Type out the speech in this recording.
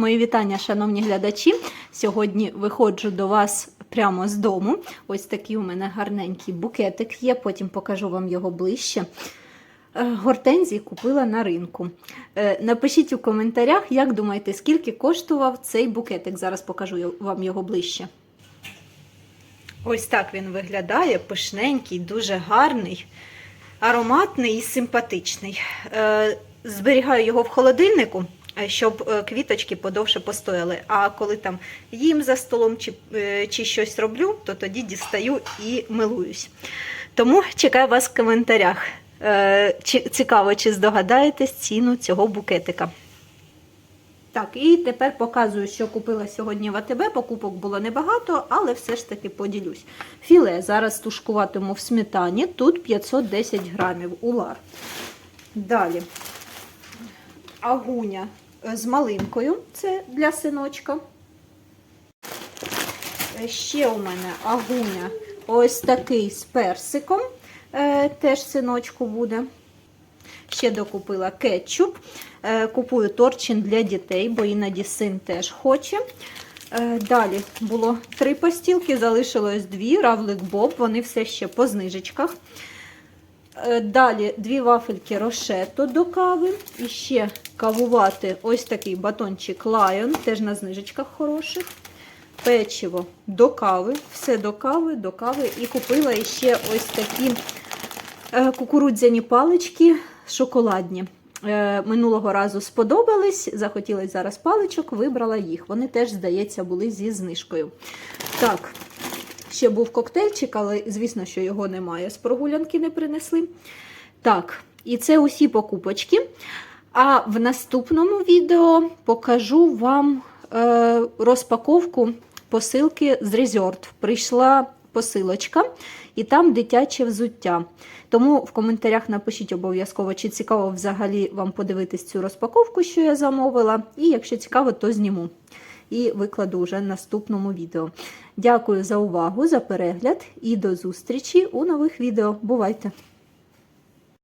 Мої вітання, шановні глядачі. Сьогодні виходжу до вас прямо з дому. Ось такий у мене гарненький букетик є, потім покажу вам його ближче. Е, Гортензії купила на ринку. Е, Напишіть у коментарях, як думаєте, скільки коштував цей букетик. Зараз покажу вам його ближче. Ось так він виглядає, пишненький, дуже гарний, ароматний і симпатичний. Е, Зберігаю його в холодильнику, щоб е, квіточки подовше постояли. А коли там їм за столом чи, е, чи щось роблю, то тоді дістаю і милуюсь. Тому чекаю вас в коментарях. Е, цікаво, чи здогадаєтесь ціну цього букетика. Так, і тепер показую, що купила сьогодні в АТБ. Покупок було небагато, але все ж таки поділюсь. Філе зараз тушкуватиму в сметані. Тут 510 грамів улар. Далі агуня е, з малинкою. Це для синочка. Е, Ще у мене агуня ось такий з персиком. Е, Теж синочку буде. Ще докупила кетчуп. Е, Купую торчин для дітей, бо іноді син теж хоче. Е, Далі було три постілки, залишилось дві. Равлик Боб, вони все ще по знижечках. Е, Далі дві вафельки рошето до кави. І ще кавувати ось такий батончик Lion, теж на знижечках хороших. Печиво до кави, все до кави, до кави. І купила ще ось такі е, кукурудзяні палички шоколадні. Е, Минулого разу сподобались, захотілося зараз паличок, вибрала їх. Вони теж, здається, були зі знижкою. Так, ще був коктейльчик, але звісно, що його немає. З прогулянки не принесли. Так, і це усі покупочки. А в наступному відео покажу вам е, розпаковку посилки з Resort. Прийшла посилочка, і там дитяче взуття. Тому в коментарях напишіть обов'язково, чи цікаво взагалі вам подивитись цю розпаковку, що я замовила. І якщо цікаво, то зніму. І викладу вже в наступному відео. Дякую за увагу, за перегляд і до зустрічі у нових відео. Бувайте!